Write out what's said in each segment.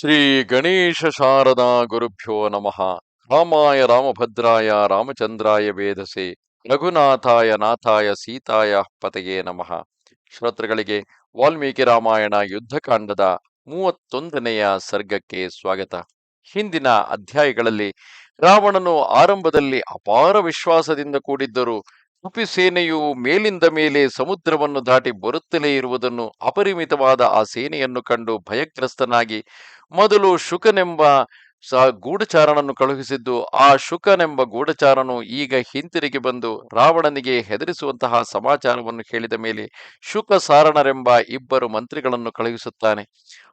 ಶ್ರೀ ಗಣೇಶ ಶಾರದಾ ಗುರುಭ್ಯೋ ನಮಃ. ರಾಮಾಯ ರಾಮಭದ್ರಾಯ ರಾಮಚಂದ್ರಾಯ ವೇದಸೆ ರಘುನಾಥಾಯ ನಾಥಾಯ ಸೀತಾಯ ಪತೆಯೇ ನಮಃ. ಶ್ರೋತೃಗಳಿಗೆ ವಾಲ್ಮೀಕಿ ರಾಮಾಯಣ ಯುದ್ಧಕಾಂಡದ ಮೂವತ್ತೊಂದನೆಯ ಸರ್ಗಕ್ಕೆ ಸ್ವಾಗತ. ಹಿಂದಿನ ಅಧ್ಯಾಯಗಳಲ್ಲಿ ರಾವಣನು ಆರಂಭದಲ್ಲಿ ಅಪಾರ ವಿಶ್ವಾಸದಿಂದ ಕೂಡಿದ್ದರು. ಉಪಿ ಸೇನೆಯು ಮೇಲಿಂದ ಮೇಲೆ ಸಮುದ್ರವನ್ನು ದಾಟಿ ಬರುತ್ತಲೇ ಇರುವುದನ್ನು ಅಪರಿಮಿತವಾದ ಆ ಸೇನೆಯನ್ನು ಕಂಡು ಭಯಗ್ರಸ್ತನಾಗಿ, ಮೊದಲು ಶುಕನೆಂಬ ಸ ಗೂಢಚಾರನನ್ನು ಕಳುಹಿಸಿದ್ದು, ಆ ಶುಕನೆಂಬ ಗೂಢಚಾರನು ಈಗ ಹಿಂತಿರುಗಿ ಬಂದು ರಾವಣನಿಗೆ ಹೆದರಿಸುವಂತಹ ಸಮಾಚಾರವನ್ನು ಹೇಳಿದ ಮೇಲೆ ಶುಕ ಸಾರಣರೆಂಬ ಇಬ್ಬರು ಮಂತ್ರಿಗಳನ್ನು ಕಳುಹಿಸುತ್ತಾನೆ.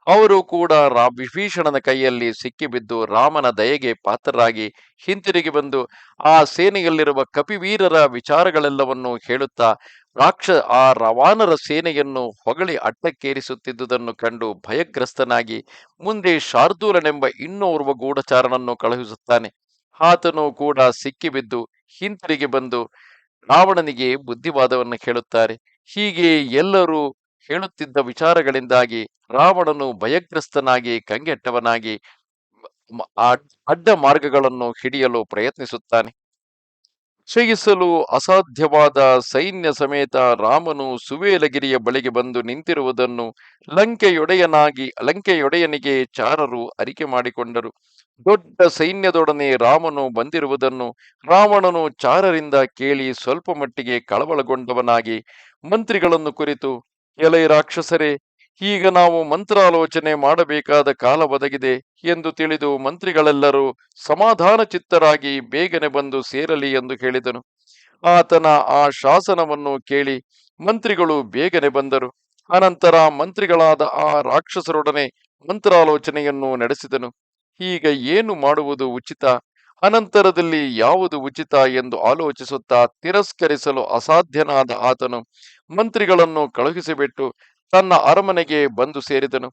ಅವರು ಕೂಡ ರಾ, ವಿಭೀಷಣನ ಕೈಯಲ್ಲಿ ಸಿಕ್ಕಿಬಿದ್ದು ರಾಮನ ದಯೆಗೆ ಪಾತ್ರರಾಗಿ ಹಿಂತಿರುಗಿ ಬಂದು ಆ ಸೇನೆಯಲ್ಲಿರುವ ಕಪಿವೀರರ ವಿಚಾರಗಳೆಲ್ಲವನ್ನು ಹೇಳುತ್ತಾ ರಾಕ್ಷ ಆ ರವಾನರ ಸೇನೆಯನ್ನು ಹೊಗಳಿ ಅಟ್ಟಕ್ಕೇರಿಸುತ್ತಿದ್ದುದನ್ನು ಕಂಡು ಭಯಗ್ರಸ್ತನಾಗಿ, ಮುಂದೆ ಶಾರ್ದೂಲನೆಂಬ ಇನ್ನೋರ್ವ ಗೂಢಚಾರನನ್ನು ಕಳುಹಿಸುತ್ತಾನೆ. ಆತನು ಕೂಡ ಸಿಕ್ಕಿಬಿದ್ದು ಹಿಂತಿರುಗಿ ಬಂದು ರಾವಣನಿಗೆ ಬುದ್ಧಿವಾದವನ್ನು ಹೇಳುತ್ತಾರೆ. ಹೀಗೆ ಎಲ್ಲರೂ ಹೇಳುತ್ತಿದ್ದ ವಿಚಾರಗಳಿಂದಾಗಿ ರಾವಣನು ಭಯಗ್ರಸ್ತನಾಗಿ, ಕಂಗೆಟ್ಟವನಾಗಿ ಅಡ್ಡ ಮಾರ್ಗಗಳನ್ನು ಹಿಡಿಯಲು ಪ್ರಯತ್ನಿಸುತ್ತಾನೆ. ಜಯಿಸಲು ಅಸಾಧ್ಯವಾದ ಸೈನ್ಯ ಸಮೇತ ರಾಮನು ಸುವೇಲಗಿರಿಯ ಬಳಿಗೆ ಬಂದು ನಿಂತಿರುವುದನ್ನು ಲಂಕೆಯೊಡೆಯನಾಗಿ, ಲಂಕೆಯೊಡೆಯನಿಗೆ ಚಾರರು ಅರಿಕೆ ಮಾಡಿಕೊಂಡರು. ದೊಡ್ಡ ಸೈನ್ಯದೊಡನೆ ರಾಮನು ಬಂದಿರುವುದನ್ನು ರಾವಣನು ಚಾರರಿಂದ ಕೇಳಿ ಸ್ವಲ್ಪ ಮಟ್ಟಿಗೆ ಕಳವಳಗೊಂಡವನಾಗಿ, ಮಂತ್ರಿಗಳನ್ನು ಕುರಿತು, ಎಲೈ ರಾಕ್ಷಸರೇ ಈಗ ನಾವು ಮಂತ್ರಾಲೋಚನೆ ಮಾಡಬೇಕಾದ ಕಾಲ ಒದಗಿದೆ ಎಂದು ತಿಳಿದು ಮಂತ್ರಿಗಳೆಲ್ಲರೂ ಸಮಾಧಾನ ಚಿತ್ತರಾಗಿ ಬೇಗನೆ ಬಂದು ಸೇರಲಿ ಎಂದು ಹೇಳಿದನು. ಆತನ ಆ ಶಾಸನವನ್ನು ಕೇಳಿ ಮಂತ್ರಿಗಳು ಬೇಗನೆ ಬಂದರು. ಅನಂತರ ಮಂತ್ರಿಗಳಾದ ಆ ರಾಕ್ಷಸರೊಡನೆ ಮಂತ್ರಾಲೋಚನೆಯನ್ನು ನಡೆಸಿದನು. ಈಗ ಏನು ಮಾಡುವುದು ಉಚಿತ? ಅನಂತರದಲ್ಲಿ ಯಾವುದು ಉಚಿತ ಎಂದು ಆಲೋಚಿಸುತ್ತಾ ತಿರಸ್ಕರಿಸಲು ಅಸಾಧ್ಯನಾದ ಆತನು ಮಂತ್ರಿಗಳನ್ನು ಕಳುಹಿಸಿಬಿಟ್ಟು ತನ್ನ ಅರಮನೆಗೆ ಬಂದು ಸೇರಿದನು.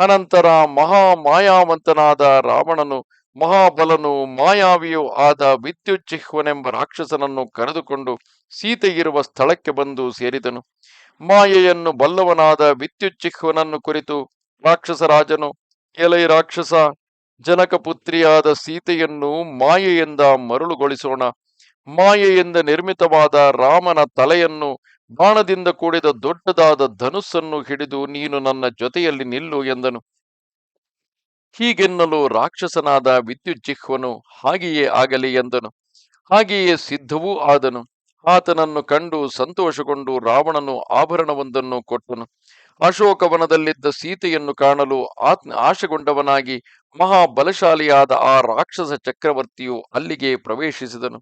ಅನಂತರ ಮಹಾ ಮಾಯಾವಂತನಾದ ರಾವಣನು, ಮಹಾಬಲನು, ಮಾಯಾವಿಯೂ ಆದ ವಿದ್ಯುಚ್ಚಿಹ್ವನೆಂಬ ರಾಕ್ಷಸನನ್ನು ಕರೆದುಕೊಂಡು ಸೀತೆ ಇರುವ ಸ್ಥಳಕ್ಕೆ ಬಂದು ಸೇರಿದನು. ಮಾಯೆಯನ್ನು ಬಲ್ಲವನಾದ ವಿದ್ಯುಚ್ಚಿಹ್ವನನ್ನು ಕುರಿತು ರಾಕ್ಷಸರಾಜನು, ಎಲೈ ರಾಕ್ಷಸ, ಜನಕ ಪುತ್ರಿಯಾದ ಸೀತೆಯನ್ನು ಮಾಯೆಯಿಂದ ಮರುಳುಗೊಳಿಸೋಣ, ಮಾಯೆಯಿಂದ ನಿರ್ಮಿತವಾದ ರಾಮನ ತಲೆಯನ್ನು ಬಾಣದಿಂದ ಕೂಡಿದ ದೊಡ್ಡದಾದ ಧನುಸ್ಸನ್ನು ಹಿಡಿದು ನೀನು ನನ್ನ ಜೊತೆಯಲ್ಲಿ ನಿಲ್ಲು ಎಂದನು. ಹೀಗೆನ್ನಲು ರಾಕ್ಷಸನಾದ ವಿದ್ಯುಜ್ಜಿಹ್ವನು ಹಾಗೆಯೇ ಆಗಲಿ ಎಂದನು. ಹಾಗೆಯೇ ಸಿದ್ಧವೂ ಆದನು. ಆತನನ್ನು ಕಂಡು ಸಂತೋಷಗೊಂಡು ರಾವಣನು ಆಭರಣವೊಂದನ್ನು ಕೊಟ್ಟನು. ಅಶೋಕವನದಲ್ಲಿದ್ದ ಸೀತೆಯನ್ನು ಕಾಣಲು ಆತ್ ಆಶೆಗೊಂಡವನಾಗಿ ಮಹಾಬಲಶಾಲಿಯಾದ ಆ ರಾಕ್ಷಸ ಚಕ್ರವರ್ತಿಯು ಅಲ್ಲಿಗೆ ಪ್ರವೇಶಿಸಿದನು.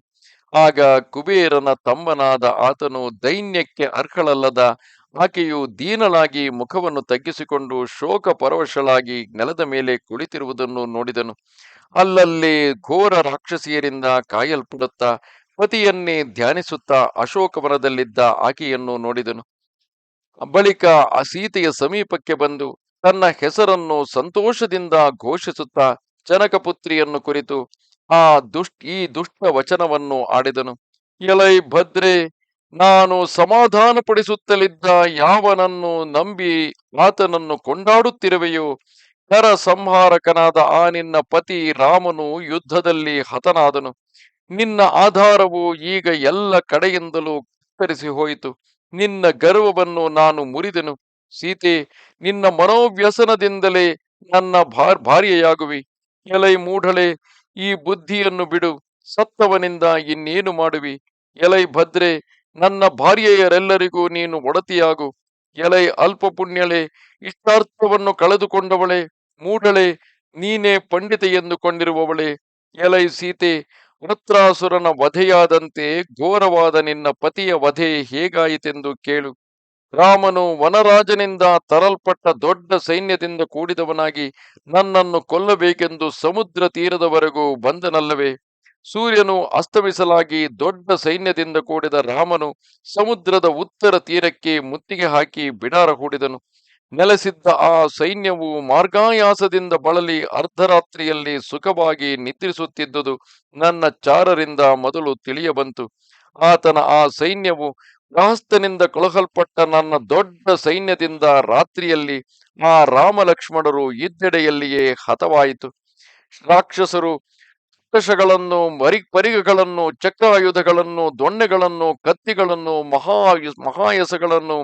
ಆಗ ಕುಬೇರನ ತಮ್ಮನಾದ ಆತನು ದೈನ್ಯಕ್ಕೆ ಅರ್ಹಳಲ್ಲದ ಆಕೆಯು ದೀನಲಾಗಿ ಮುಖವನ್ನು ತಗ್ಗಿಸಿಕೊಂಡು ಶೋಕ ಪರವಶಳಾಗಿ ನೆಲದ ಮೇಲೆ ಕುಳಿತಿರುವುದನ್ನು ನೋಡಿದನು. ಅಲ್ಲಲ್ಲಿ ಘೋರ ರಾಕ್ಷಸಿಯರಿಂದ ಕಾಯಲ್ಪಡುತ್ತಾ ಪತಿಯನ್ನೇ ಧ್ಯಾನಿಸುತ್ತಾ ಅಶೋಕವನದಲ್ಲಿದ್ದ ಆಕೆಯನ್ನು ನೋಡಿದನು. ಬಳಿಕ ಆ ಸೀತೆಯ ಸಮೀಪಕ್ಕೆ ಬಂದು ತನ್ನ ಹೆಸರನ್ನು ಸಂತೋಷದಿಂದ ಘೋಷಿಸುತ್ತಾ ಜನಕಪುತ್ರಿಯನ್ನು ಕುರಿತು ಆ ದುಷ್ಟ ಈ ದುಷ್ಟ ವಚನವನ್ನು ಆಡಿದನು. ಎಲೈ ಭದ್ರೆ, ನಾನು ಸಮಾಧಾನಪಡಿಸುತ್ತಲಿದ್ದ ಯಾವನನ್ನು ನಂಬಿ ಆತನನ್ನು ಕೊಂಡಾಡುತ್ತಿರುವೆಯೋ? ಕರ ಸಂಹಾರಕನಾದ ಆ ನಿನ್ನ ಪತಿ ರಾಮನು ಯುದ್ಧದಲ್ಲಿ ಹತನಾದನು. ನಿನ್ನ ಆಧಾರವು ಈಗ ಎಲ್ಲ ಕಡೆಯಿಂದಲೂ ಕತ್ತರಿಸಿ ಹೋಯಿತು. ನಿನ್ನ ಗರ್ವವನ್ನು ನಾನು ಮುರಿದೆನು. ಸೀತೆ, ನಿನ್ನ ಮನೋವ್ಯಸನದಿಂದಲೇ ನನ್ನ ಭಾರ್, ಭಾರ್ಯೆಯಾಗುವಿ. ಎಲೈ ಮೂಢಳೆ ಈ ಬುದ್ಧಿಯನ್ನು ಬಿಡು. ಸತ್ತವನಿಂದ ಇನ್ನೇನು ಮಾಡುವಿ? ಎಲೈ ಭದ್ರೆ, ನನ್ನ ಭಾರ್ಯೆಯರೆಲ್ಲರಿಗೂ ನೀನು ಒಡತಿಯಾಗು. ಎಲೈ ಅಲ್ಪ ಪುಣ್ಯಳೆ ಇಷ್ಟಾರ್ಥವನ್ನು ಕಳೆದುಕೊಂಡವಳೆ. ಮೂಡಳೆ, ನೀನೇ ಪಂಡಿತ ಎಂದುಕೊಂಡಿರುವವಳೆ. ಎಲೈ ಸೀತೆ, ವೃತ್ರಾಸುರನ ವಧೆಯಾದಂತೆ ಘೋರವಾದ ನಿನ್ನ ಪತಿಯ ವಧೆ ಹೇಗಾಯಿತೆಂದು ಕೇಳು. ರಾಮನು ವನರಾಜನಿಂದ ತರಲ್ಪಟ್ಟ ದೊಡ್ಡ ಸೈನ್ಯದಿಂದ ಕೂಡಿದವನಾಗಿ ನನ್ನನ್ನು ಕೊಲ್ಲಬೇಕೆಂದು ಸಮುದ್ರ ತೀರದವರೆಗೂ ಬಂದನಲ್ಲವೇ? ಸೂರ್ಯನು ಅಸ್ತಮಿಸಲಾಗಿ ದೊಡ್ಡ ಸೈನ್ಯದಿಂದ ಕೂಡಿದ ರಾಮನು ಸಮುದ್ರದ ಉತ್ತರ ತೀರಕ್ಕೆ ಮುತ್ತಿಗೆ ಹಾಕಿ ಬಿಡಾರ ಹೂಡಿದನು. ನೆಲೆಸಿದ್ದ ಆ ಸೈನ್ಯವು ಮಾರ್ಗಾಯಾಸದಿಂದ ಬಳಲಿ ಅರ್ಧರಾತ್ರಿಯಲ್ಲಿ ಸುಖವಾಗಿ ನಿದ್ರಿಸುತ್ತಿದ್ದುದು ನನ್ನ ಚಾರರಿಂದ ಮೊದಲು ತಿಳಿಯಬಂತು. ಆತನ ಆ ಸೈನ್ಯವು ಗೃಹಸ್ಥನಿಂದ ಕಳುಹಲ್ಪಟ್ಟ ನನ್ನ ದೊಡ್ಡ ಸೈನ್ಯದಿಂದ ರಾತ್ರಿಯಲ್ಲಿ ಆ ರಾಮಲಕ್ಷ್ಮಣರು ಇದ್ದೆಡೆಯಲ್ಲಿಯೇ ಹತವಾಯಿತು. ರಾಕ್ಷಸರು ಕಷಗಳನ್ನು, ಮರಿ ಪರಿಗಗಳನ್ನು ಚಕ್ರಾಯುಧಗಳನ್ನು, ದೊಣ್ಣೆಗಳನ್ನು, ಕತ್ತಿಗಳನ್ನು, ಮಹಾ ಮಹಾಯಸಗಳನ್ನು,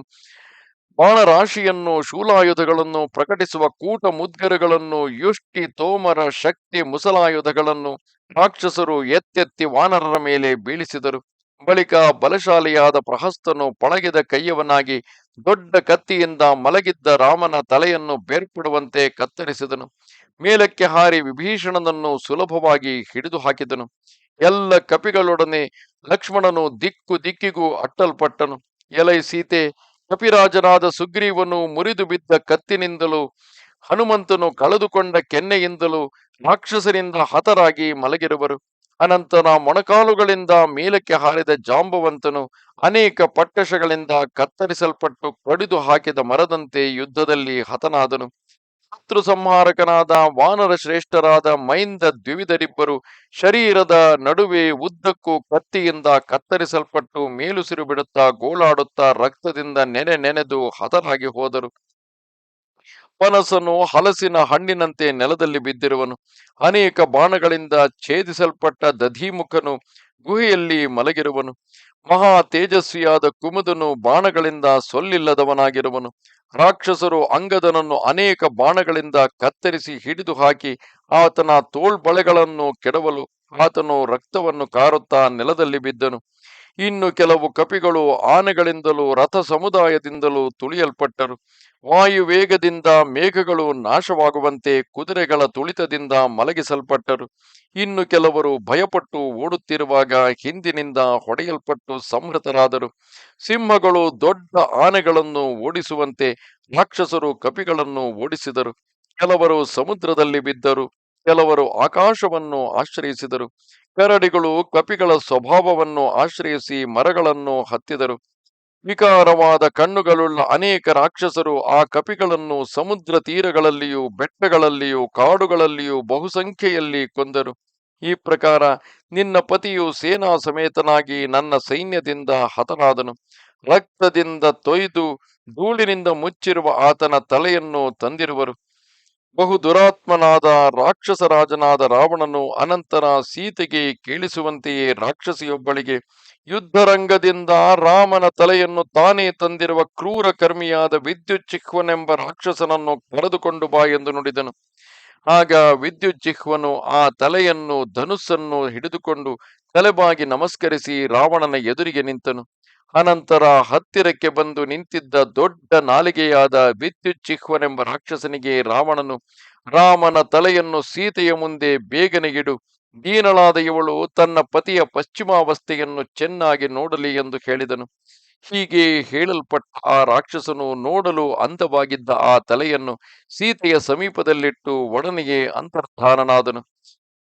ಬಾಣರಾಶಿಯನ್ನು, ಶೂಲಾಯುಧಗಳನ್ನು, ಪ್ರಕಟಿಸುವ ಕೂಟ ಮುದ್ಗರಗಳನ್ನು, ಯುಷ್ಟಿ, ತೋಮರ ಶಕ್ತಿ, ಮುಸಲಾಯುಧಗಳನ್ನು ರಾಕ್ಷಸರು ಎತ್ತೆತ್ತಿ ವಾನರರ ಮೇಲೆ ಬೀಳಿಸಿದರು. ಬಳಿಕ ಬಲಶಾಲಿಯಾದ ಪ್ರಹಸ್ತನು ಪಳಗಿದ ಕೈಯವನಾಗಿ ದೊಡ್ಡ ಕತ್ತಿಯಿಂದ ಮಲಗಿದ್ದ ರಾಮನ ತಲೆಯನ್ನು ಬೇರ್ಪಡುವಂತೆ ಕತ್ತರಿಸಿದನು. ಮೇಲಕ್ಕೆ ಹಾರಿ ವಿಭೀಷಣನನ್ನು ಸುಲಭವಾಗಿ ಹಿಡಿದು ಹಾಕಿದನು. ಎಲ್ಲ ಕಪಿಗಳೊಡನೆ ಲಕ್ಷ್ಮಣನು ದಿಕ್ಕು ದಿಕ್ಕಿಗೂ ಅಟ್ಟಲ್ಪಟ್ಟನು. ಎಲೈ ಸೀತೆ, ಕಪಿರಾಜನಾದ ಸುಗ್ರೀವನು ಮುರಿದು ಬಿದ್ದ ಕತ್ತಿನಿಂದಲೂ, ಹನುಮಂತನು ಕಳೆದುಕೊಂಡ ಕೆನ್ನೆಯಿಂದಲೂ ರಾಕ್ಷಸರಿಂದ ಹತರಾಗಿ ಮಲಗಿರುವರು. ಅನಂತರ ಮೊಣಕಾಲುಗಳಿಂದ ಮೇಲಕ್ಕೆ ಹಾರಿದ ಜಾಂಬವಂತನು ಅನೇಕ ಪಟ್ಟಶಗಳಿಂದ ಕತ್ತರಿಸಲ್ಪಟ್ಟು ಕಡಿದು ಹಾಕಿದ ಮರದಂತೆ ಯುದ್ಧದಲ್ಲಿ ಹತನಾದನು. ಶತ್ರು ಸಂಹಾರಕನಾದ ವಾನರ ಶ್ರೇಷ್ಠರಾದ ಮೈಂದ ದ್ವಿವಿಧರಿಬ್ಬರು ಶರೀರದ ನಡುವೆ ಉದ್ದಕ್ಕೂ ಕತ್ತಿಯಿಂದ ಕತ್ತರಿಸಲ್ಪಟ್ಟು ಮೇಲುಸಿರು ಬಿಡುತ್ತಾ ಗೋಳಾಡುತ್ತಾ ರಕ್ತದಿಂದ ನೆನೆ ನೆನೆದು ಹತರಾಗಿ ಹೋದರು. ಪನಸನು ಹಲಸಿನ ಹಣ್ಣಿನಂತೆ ನೆಲದಲ್ಲಿ ಬಿದ್ದಿರುವನು. ಅನೇಕ ಬಾಣಗಳಿಂದ ಛೇದಿಸಲ್ಪಟ್ಟ ದಧಿಮುಖನು ಗುಹೆಯಲ್ಲಿ ಮಲಗಿರುವನು. ಮಹಾ ತೇಜಸ್ವಿಯಾದ ಕುಮುದನು ಬಾಣಗಳಿಂದ ಸೊಲ್ಲಿಲ್ಲದವನಾಗಿರುವನು. ರಾಕ್ಷಸರು ಅಂಗದನನ್ನು ಅನೇಕ ಬಾಣಗಳಿಂದ ಕತ್ತರಿಸಿ ಹಿಡಿದು ಹಾಕಿ ಆತನ ತೋಳ್ಬಳೆಗಳನ್ನು ಕೆಡವಲು ಆತನು ರಕ್ತವನ್ನು ಕಾರುತ್ತಾ ನೆಲದಲ್ಲಿ ಬಿದ್ದನು. ಇನ್ನು ಕೆಲವು ಕಪಿಗಳು ಆನೆಗಳಿಂದಲೂ ರಥ ಸಮುದಾಯದಿಂದಲೂ ತುಳಿಯಲ್ಪಟ್ಟರು ವಾಯುವೇಗದಿಂದ ಮೇಘಗಳು ನಾಶವಾಗುವಂತೆ ಕುದುರೆಗಳ ತುಳಿತದಿಂದ ಮಲಗಿಸಲ್ಪಟ್ಟರು. ಇನ್ನು ಕೆಲವರು ಭಯಪಟ್ಟು ಓಡುತ್ತಿರುವಾಗ ಹಿಂದಿನಿಂದ ಹೊಡೆಯಲ್ಪಟ್ಟು ಸಂಹೃತರಾದರು. ಸಿಂಹಗಳು ದೊಡ್ಡ ಆನೆಗಳನ್ನು ಓಡಿಸುವಂತೆ ರಾಕ್ಷಸರು ಕಪಿಗಳನ್ನು ಓಡಿಸಿದರು. ಕೆಲವರು ಸಮುದ್ರದಲ್ಲಿ ಬಿದ್ದರು. ಕೆಲವರು ಆಕಾಶವನ್ನು ಆಶ್ರಯಿಸಿದರು. ಕರಡಿಗಳು ಕಪಿಗಳ ಸ್ವಭಾವವನ್ನು ಆಶ್ರಯಿಸಿ ಮರಗಳನ್ನು ಹತ್ತಿದರು. ವಿಕಾರವಾದ ಕಣ್ಣುಗಳುಳ್ಳ ಅನೇಕ ರಾಕ್ಷಸರು ಆ ಕಪಿಗಳನ್ನು ಸಮುದ್ರ ತೀರಗಳಲ್ಲಿಯೂ, ಬೆಟ್ಟಗಳಲ್ಲಿಯೂ, ಕಾಡುಗಳಲ್ಲಿಯೂ ಬಹುಸಂಖ್ಯೆಯಲ್ಲಿ ಕೊಂದರು. ಈ ಪ್ರಕಾರ ನಿನ್ನ ಪತಿಯು ಸೇನಾ ಸಮೇತನಾಗಿ ನನ್ನ ಸೈನ್ಯದಿಂದ ಹತನಾದನು. ರಕ್ತದಿಂದ ತೊಯ್ದು, ಧೂಳಿನಿಂದ ಮುಚ್ಚಿರುವ ಆತನ ತಲೆಯನ್ನು ತಂದಿರುವರು. ಬಹು ದುರಾತ್ಮನಾದ ರಾಕ್ಷಸ ರಾಜನಾದ ರಾವಣನು ಅನಂತರ ಸೀತೆಗೆ ಕೇಳಿಸುವಂತೆಯೇ ರಾಕ್ಷಸಿಯೊಬ್ಬಳಿಗೆ ಯುದ್ಧರಂಗದಿಂದ ರಾಮನ ತಲೆಯನ್ನು ತಾನೇ ತಂದಿರುವ ಕ್ರೂರ ಕರ್ಮಿಯಾದ ವಿದ್ಯುತ್ ಚಿಹ್ವನೆಂಬ ರಾಕ್ಷಸನನ್ನು ಕರೆದುಕೊಂಡು ಬಾ ಎಂದು ನುಡಿದನು. ಆಗ ವಿದ್ಯುತ್ ಜಿಹ್ವನು ಆ ತಲೆಯನ್ನು ಧನುಸ್ಸನ್ನು ಹಿಡಿದುಕೊಂಡು ತಲೆಬಾಗಿ ನಮಸ್ಕರಿಸಿ ರಾವಣನ ಎದುರಿಗೆ ನಿಂತನು. ಅನಂತರ ಹತ್ತಿರಕ್ಕೆ ಬಂದು ನಿಂತಿದ್ದ ದೊಡ್ಡ ನಾಲಿಗೆಯಾದ ವಿದ್ಯುತ್ ಚಿಹ್ವನೆಂಬ ರಾಕ್ಷಸನಿಗೆ ರಾವಣನು, ರಾಮನ ತಲೆಯನ್ನು ಸೀತೆಯ ಮುಂದೆ ಬೇಗನೆ ಇಡು. ದೀನಳಾದ ಇವಳು ತನ್ನ ಪತಿಯ ಪಶ್ಚಿಮಾವಸ್ಥೆಯನ್ನು ಚೆನ್ನಾಗಿ ನೋಡಲಿ ಎಂದು ಹೇಳಿದನು. ಹೀಗೆ ಹೇಳಲ್ಪಟ್ಟ ಆ ರಾಕ್ಷಸನು ನೋಡಲು ಅಂದವಾಗಿದ್ದ ಆ ತಲೆಯನ್ನು ಸೀತೆಯ ಸಮೀಪದಲ್ಲಿಟ್ಟು ಒಡನೆಯೇ ಅಂತರ್ಧಾನನಾದನು.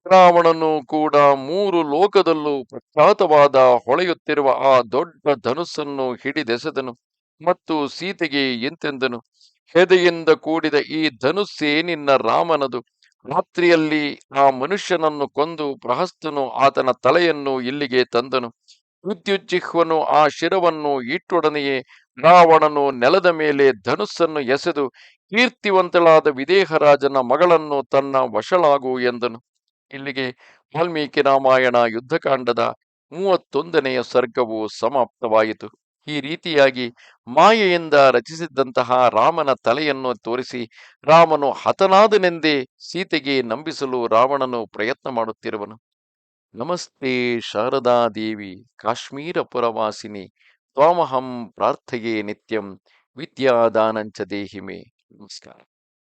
ರಾವಣನು ಕೂಡ ಮೂರು ಲೋಕದಲ್ಲೂ ಪ್ರಖ್ಯಾತವಾದ ಹೊಳೆಯುತ್ತಿರುವ ಆ ದೊಡ್ಡ ಧನುಸ್ಸನ್ನು ಹಿಡಿದೆಸೆದನು ಮತ್ತು ಸೀತೆಗೆ ಎಂತೆಂದನು? ಹೆದೆಯಿಂದ ಕೂಡಿದ ಈ ಧನುಸ್ಸೇ ನಿನ್ನ ರಾಮನದು. ರಾತ್ರಿಯಲ್ಲಿ ಆ ಮನುಷ್ಯನನ್ನು ಕೊಂದು ಪ್ರಹಸ್ತನು ಆತನ ತಲೆಯನ್ನು ಇಲ್ಲಿಗೆ ತಂದನು. ವಿದ್ಯುಜ್ಜಿಹ್ವನು ಆ ಶಿರವನ್ನು ಇಟ್ಟೊಡನೆಯೇ ರಾವಣನು ನೆಲದ ಮೇಲೆ ಧನುಸ್ಸನ್ನು ಎಸೆದು ಕೀರ್ತಿವಂತಳಾದ ವಿದೇಹರಾಜನ ಮಗಳನ್ನು ತನ್ನ ವಶಳಾಗು ಎಂದನು. ಇಲ್ಲಿಗೆ ವಾಲ್ಮೀಕಿ ರಾಮಾಯಣ ಯುದ್ಧಕಾಂಡದ ಮೂವತ್ತೊಂದನೆಯ ಸರ್ಗವು ಸಮಾಪ್ತವಾಯಿತು. ಈ ರೀತಿಯಾಗಿ ಮಾಯೆಯಿಂದ ರಚಿಸಿದ್ದಂತಹ ರಾಮನ ತಲೆಯನ್ನು ತೋರಿಸಿ ರಾಮನು ಹತನಾದನೆಂದೇ ಸೀತೆಗೆ ನಂಬಿಸಲು ರಾವಣನು ಪ್ರಯತ್ನ ಮಾಡುತ್ತಿರುವನು. ನಮಸ್ತೆ ಶಾರದಾದೇವಿ ಕಾಶ್ಮೀರ ಪುರವಾಸಿನಿ ತ್ವಾಮಹಂ ಪ್ರಾರ್ಥೆಯೇ ನಿತ್ಯಂ, ವಿದ್ಯಾದಾನಂಚ ದೇಹಿಮೆ. ನಮಸ್ಕಾರ.